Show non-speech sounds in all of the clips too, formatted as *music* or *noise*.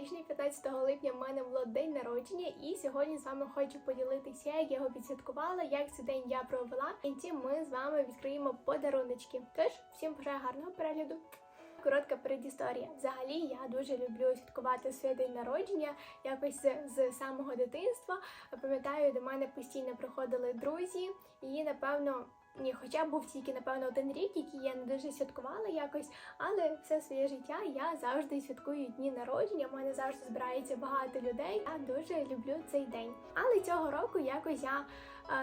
Цьогорічний 15 липня в мене було день народження, і сьогодні з вами хочу поділитися, як я його підсвяткувала, як цей день я провела. В кінці ми з вами відкриємо подаруночки. Тож всім бажаю гарного перегляду. Коротка передісторія. Взагалі я дуже люблю святкувати своє день народження якось з, з самого дитинства. Пам'ятаю, до мене постійно приходили друзі, і напевно. Ні, хоча був тільки напевно один рік, який я не дуже святкувала якось, але все своє життя я завжди святкую дні народження. У мене завжди збирається багато людей. Я дуже люблю цей день. Але цього року якось я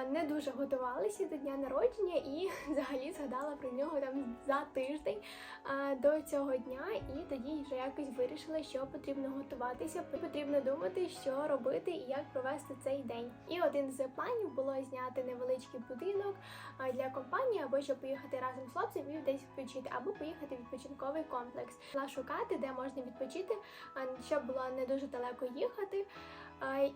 не дуже готувалася до дня народження і *laughs* взагалі згадала про нього там за тиждень е, до цього дня, і тоді вже якось вирішила, що потрібно готуватися, потрібно думати, що робити і як провести цей день. І один з планів було зняти невеличкий будинок е, для компанії, або щоб поїхати разом з хлопцем і десь відпочити, або поїхати в відпочинковий комплекс. Шукати, де можна відпочити, е, щоб було не дуже далеко їхати.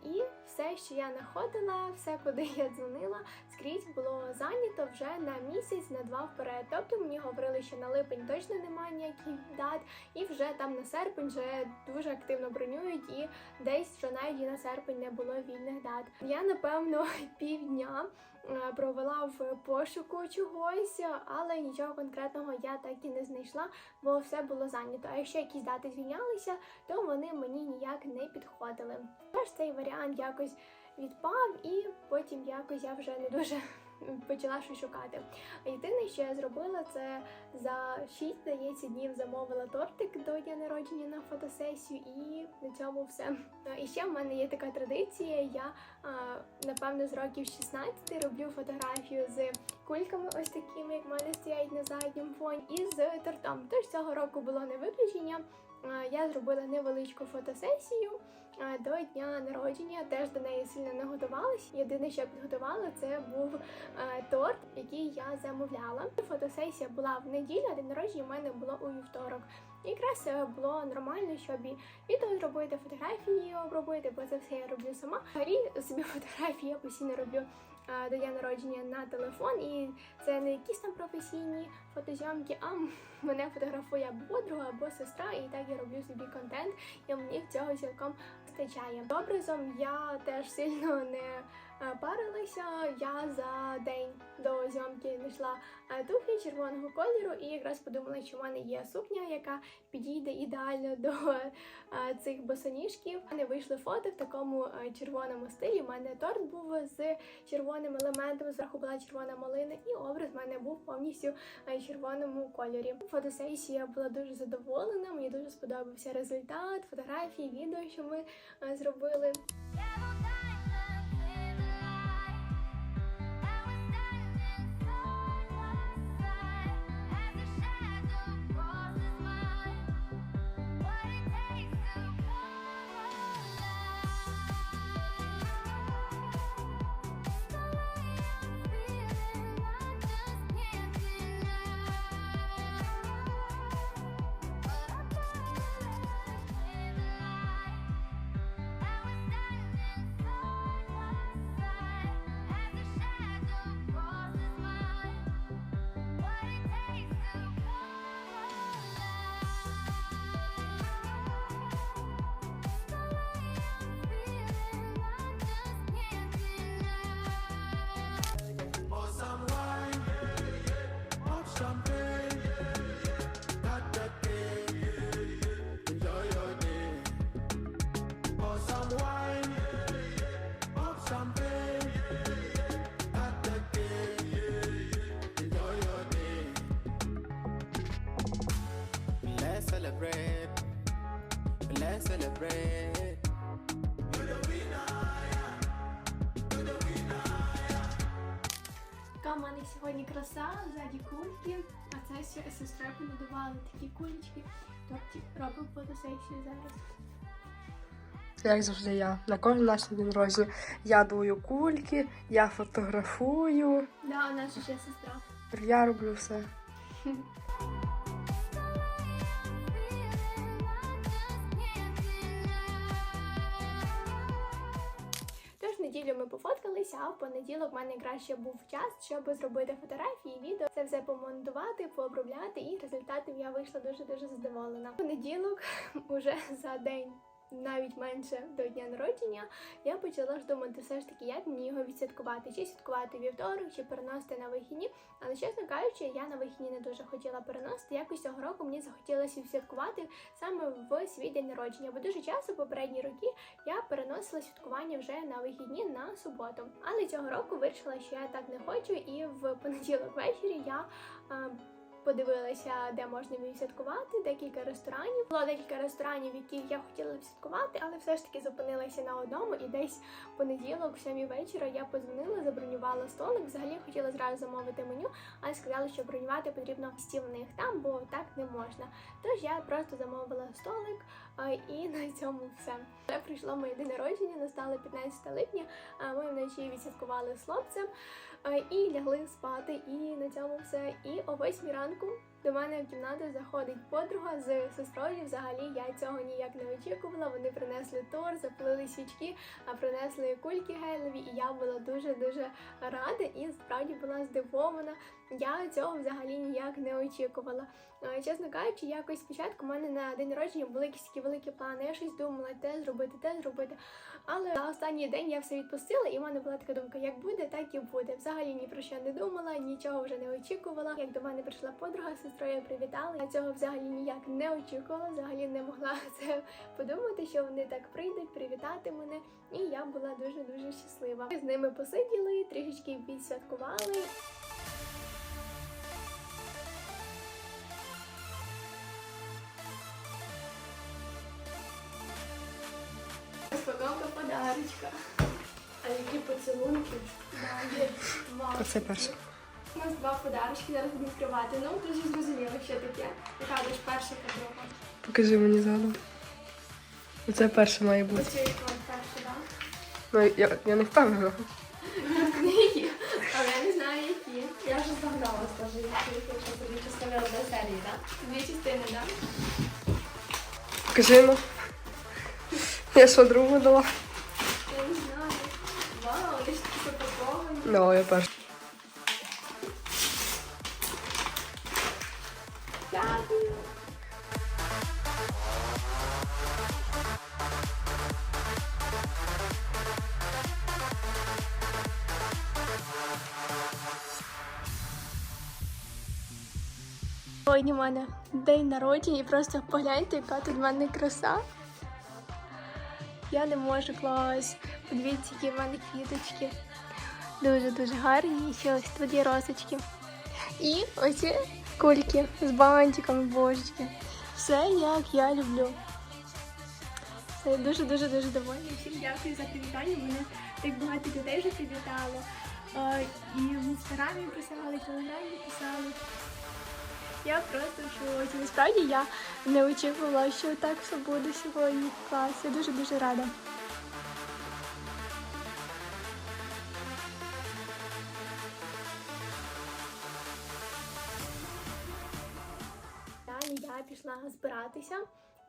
І все, що я знаходила, все, куди я дзвонила, скрізь було зайнято вже на місяць, на два вперед. Тобто мені говорили, що на липень точно немає ніяких дат, і вже там на серпень вже дуже активно бронюють, і десь вже навіть і на серпень не було вільних дат. Я напевно *laughs* півдня е, провела в пошуку чогось, але нічого конкретного я так і не знайшла, бо все було зайнято. А якщо якісь дати звільнялися, то вони мені ніяк не підходили. Тож цей варіант якось відпав, і потім якось я вже не дуже *laughs* почала щось шукати. Єдине, що я зробила, це за 6, здається, днів замовила тортик до дня народження на фотосесію, і на цьому все. І ще в мене є така традиція. Я напевно з років 16 роблю фотографію з кульками, ось такими, як в мене стоять на задньому фоні, і з тортом. Тож цього року було не виключення. Я зробила невеличку фотосесію до дня народження. Теж до неї сильно не готувалась. Єдине, що я підготувала, це був а, торт, який я замовляла. Фотосесія була в неділю, а день народження в мене було у вівторок. І якраз е, було нормально, щоб і відео зробити, фотографії обробити, бо це все я роблю сама. Гарі собі *laughs* фотографії я постійно роблю до дня народження на телефон, і це не якісь там професійні фотозйомки, а *laughs* мене фотографує або подруга, або сестра, і так я роблю собі контент, і мені цього цілком вистачає. Образом я теж сильно не е, парилася. Я за день до зйомки знайшла е, туфлі червоного кольору, і якраз подумала, що в мене є сукня, яка підійде ідеально до е, цих босоніжків. У мене вийшли фото в такому червоному стилі. У мене торт був з червоним елементом, зверху була червона малина, і образ в мене був повністю червоному кольорі. Фотосесія була дуже задоволена. Мені дуже сподобався результат, фотографії, відео, що ми зробили. Let's celebrate, let's celebrate. Така в мене сьогодні краса, ззаді кульки, а це ще сестра понадували такі кулечки. Тобто робимо фотосесію зараз. Як завжди я. На кожен наш день народження. Я дую кульки, я фотографую, Да, у нас ще сестра. я роблю все. *laughs* неділю ми пофоткалися, а в понеділок в мене краще був час, щоб зробити фотографії, відео, це все помонтувати, пообробляти, і результатом я вийшла дуже дуже задоволена. Понеділок, *laughs* уже за день навіть менше до дня народження, я почала ж думати все ж таки, як мені його відсвяткувати, чи святкувати вівторок, чи переносити на вихідні. Але чесно кажучи, я на вихідні не дуже хотіла переносити. Якось цього року мені захотілося святкувати саме в свій день народження, бо дуже часто попередні роки я переносила святкування вже на вихідні на суботу. Але цього року вирішила, що я так не хочу, і в понеділок ввечері я. Подивилася, де можна відсвяткувати, декілька ресторанів. Було декілька ресторанів, які я хотіла відсвяткувати, але все ж таки зупинилася на одному. І десь понеділок, сьомій вечора, я подзвонила, забронювала столик. Взагалі хотіла зразу замовити меню, але сказали, що бронювати потрібно стіл в них там, бо так не можна. Тож я просто замовила столик, і *laughs* на цьому все. Вже прийшло моє день народження, настало 15 липня. Ми вночі відсвяткували з хлопцем і лягли спати. І на цьому все. І о 8 ранку до мене в кімнату заходить подруга з сестрою. Взагалі я цього ніяк не очікувала. Вони принесли торт, запалили свічки, а принесли кульки гелеві, і я була дуже дуже рада і справді була здивована. Я цього взагалі ніяк не очікувала. Чесно кажучи, якось спочатку в мене на день народження були якісь такі великі плани. Я щось думала, те зробити, те зробити. Але на останній день я все відпустила, і в мене була така думка: як буде, так і буде. Взагалі ні про що не думала, нічого вже не очікувала. Як до мене прийшла подруга, сестрою привітала. Я цього взагалі ніяк не очікувала, взагалі не могла *laughs* це подумати, що вони так прийдуть, привітати мене. І я була дуже дуже щаслива. Ми з ними посиділи, трішечки відсвяткували. Розпаковка подарочка. А які поцілунки? Да, є. Це перше. У нас два подарочки, зараз будемо відкривати. Ну, ти вже зрозуміло, що таке. Яка ж перша подруга? Покажи мені задом. Це перше має бути. Оцей от перша, так? Ну, я, я не впевнена. Книги, але я не знаю, які. Я вже загнала, скажи, якщо собі поставила до серії, так? Дві частини, так? Покажи ну. Я що другу дала? Я не знаю. Вау, вони ж такі запаковані. Давай я перша. Сьогодні в мене день народження і просто погляньте, яка тут в мене краса. Я не можу клас. Подивіться, які в мене квіточки. Дуже-дуже гарні. І ще ось тут є росочки. І оці кульки з бантиками, божечки. Все як я люблю. Все, дуже-дуже дуже довольна. Всім дякую за привітання. Мене так багато людей вже привітало. І в інстаграмі писали, в телеграмі писали. Я просто в. Насправді я не очікувала, що так все буде сьогодні. Клас. Я дуже-дуже рада. Далі я пішла збиратися.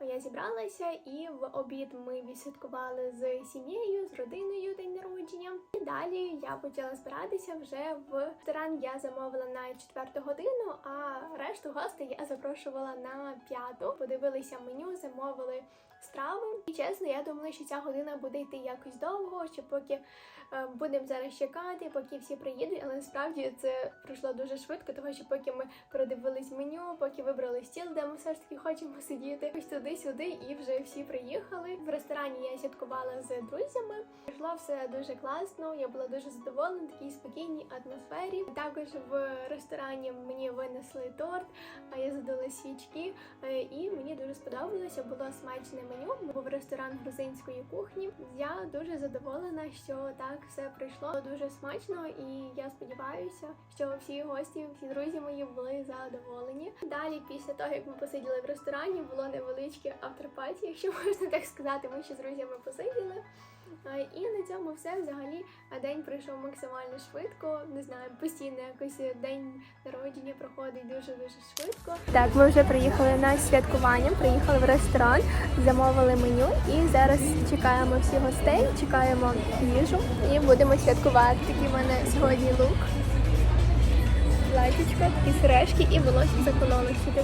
Я зібралася і в обід ми відсвяткували з сім'єю, з родиною день народження. І далі я почала збиратися вже в ресторан. Я замовила на четверту годину, а решту гостей я запрошувала на п'яту. Подивилися меню, замовили страви. І чесно, я думала, що ця година буде йти якось довго, що поки будемо зараз чекати, поки всі приїдуть, але насправді це пройшло дуже швидко, тому що поки ми передивились меню, поки вибрали стіл, де ми все ж таки хочемо сидіти, ось туди-сюди, і вже всі приїхали. В ресторані я святкувала з друзями. Пройшло все дуже класно. Я була дуже задоволена, такій спокійній атмосфері. Також в ресторані мені винесли торт, а я задала свічки, е, і мені дуже сподобалося. Було смачне меню. Був ресторан грузинської кухні. Я дуже задоволена, що так все пройшло дуже смачно, і я сподіваюся, що всі гості, всі друзі мої були задоволені. Далі, після того як ми посиділи в ресторані, було невеличке авторпаті, якщо *laughs* можна так сказати. Ми ще з друзями посиділи. І на цьому все взагалі день пройшов максимально швидко. Не знаю, постійно якось день народження проходить дуже дуже швидко. Так, ми вже приїхали на святкування, приїхали в ресторан, замовили меню і зараз чекаємо всіх гостей, чекаємо їжу і будемо святкувати. Такий в мене сьогодні лук. Платічко, такі сережки і волосся закололи сюди.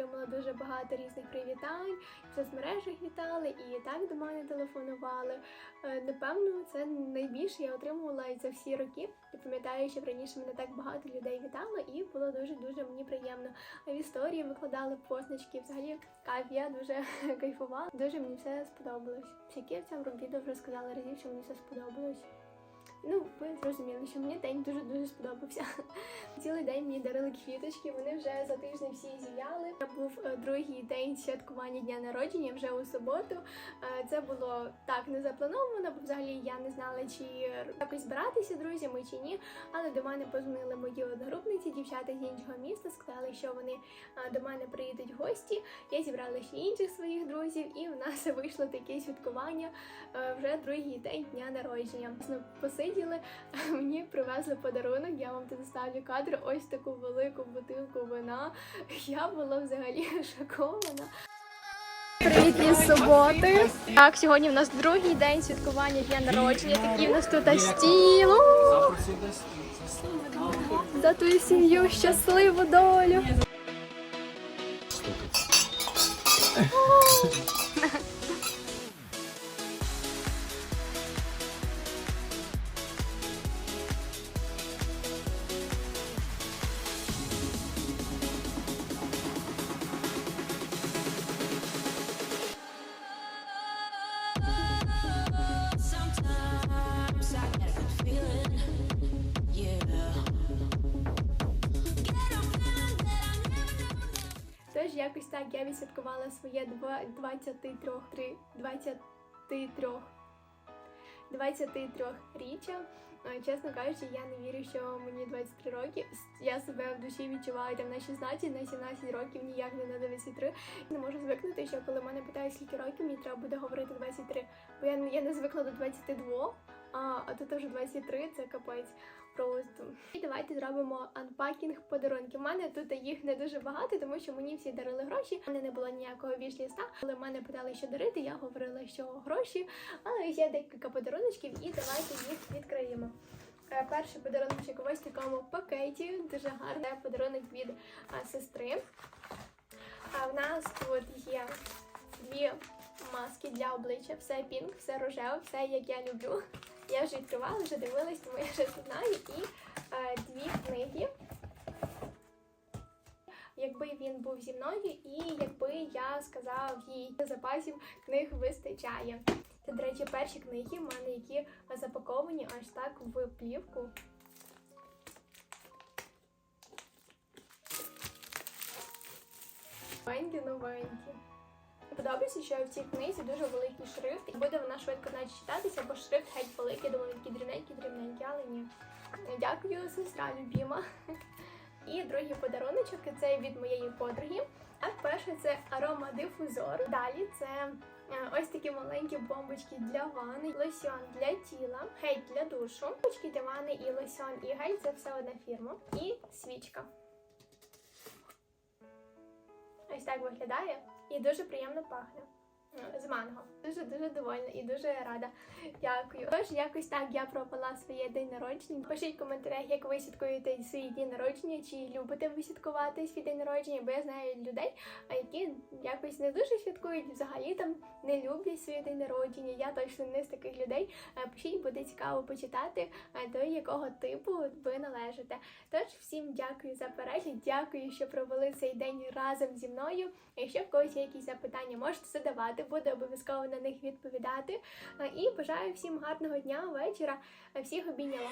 отримала дуже багато різних привітань, в соцмережах вітали і так до мене телефонували. Е, Напевно, це найбільше я отримувала за всі роки. Я пам'ятаю, що раніше мене так багато людей вітало, і було дуже дуже мені приємно. В історії викладали позначки. Взагалі кайф, я дуже *laughs* кайфувала. Дуже мені все сподобалось. Я в цьому відео вже сказала разів, що мені все сподобалось. Ну, ви зрозуміли, що мені день дуже дуже сподобався. *laughs* Цілий день мені дарили квіточки, вони вже за тиждень всі зів'яли. Це був е, другий день святкування дня народження вже у суботу. Е, Це було так не заплановано, бо взагалі я не знала, чи якось збиратися друзями чи ні. Але до мене позвонили мої одногрупниці, дівчата з іншого міста, сказали, що вони е, до мене приїдуть в гості. Я зібрала ще інших своїх друзів, і в нас *laughs* вийшло таке святкування вже другий день дня народження. Ми посиділи, *laughs* мені привезли подарунок. Я вам тут ставлю кадр. Ось таку велику бутилку вина. *laughs* Я була взагалі *laughs* шокована. Привіт із суботи. Так, сьогодні в нас другий день святкування дня народження. Такий в нас тут стіл. За твою сім'ю щасливу долю. Відсвяткувала своє два- 23 три- 23 23 річчя. Е, Чесно кажучи, я не вірю, що мені 23 роки. Я себе в душі відчуваю там на 16, на 17 років, ніяк не на 23. Не можу звикнути, що коли мене питають, скільки років, мені треба буде говорити 23. Бо я, я не звикла до 22, а, а тут вже 23, це капець. Просто. І давайте зробимо анпакінг подарунків. У мене тут їх не дуже багато, тому що мені всі дарили гроші. У мене не було ніякого вішліста. Коли мене питали, що дарити, я говорила, що гроші. Але є декілька подаруночків, і давайте їх відкриємо. Е, Перший подарунок ось в такому пакеті. Дуже гарний подарунок від а, сестри. А в нас тут є дві маски для обличчя, все пінк, все рожеве, все як я люблю. Я вже відкривала, вже дивилась, тому я вже знаю. І е, дві книги. Якби він був зі мною, і якби я сказав їй запасів книг вистачає. Це, до речі, перші книги в мене, які запаковані аж так в плівку. Новенькі, новенькі. Подобається, що в цій книзі дуже великий шрифт, і буде вона швидко навіть читатися, бо шрифт геть великий, думаю, такі дрібненькі, дрібненькі, але ні. Дякую, сестра любіма. І другий подаруночок це від моєї подруги. А перше це аромадифузор. Далі це е, ось такі маленькі бомбочки для ванни, лосьон для тіла, гель для душу, бомбочки для ванни і лосьон, і гель це все одна фірма. І свічка. Ось так виглядає і дуже приємно пахне. З манго. Дуже дуже довольна і дуже рада. Дякую. Тож якось так я провела своє день народження. Пишіть в коментарях, як ви святкуєте свій день народження, чи любите ви святкувати свій день народження, бо я знаю людей, які якось не дуже святкують, взагалі там не люблять свій день народження. Я точно не з таких людей. Е, Пишіть, буде цікаво почитати, е, до якого типу ви належите. Тож всім дякую за перегляд, дякую, що провели цей день разом зі мною. Якщо в когось є якісь запитання, можете задавати. Писати, буде обов'язково на них відповідати. Е, І бажаю всім гарного дня, вечора. Е, Всіх обійняла.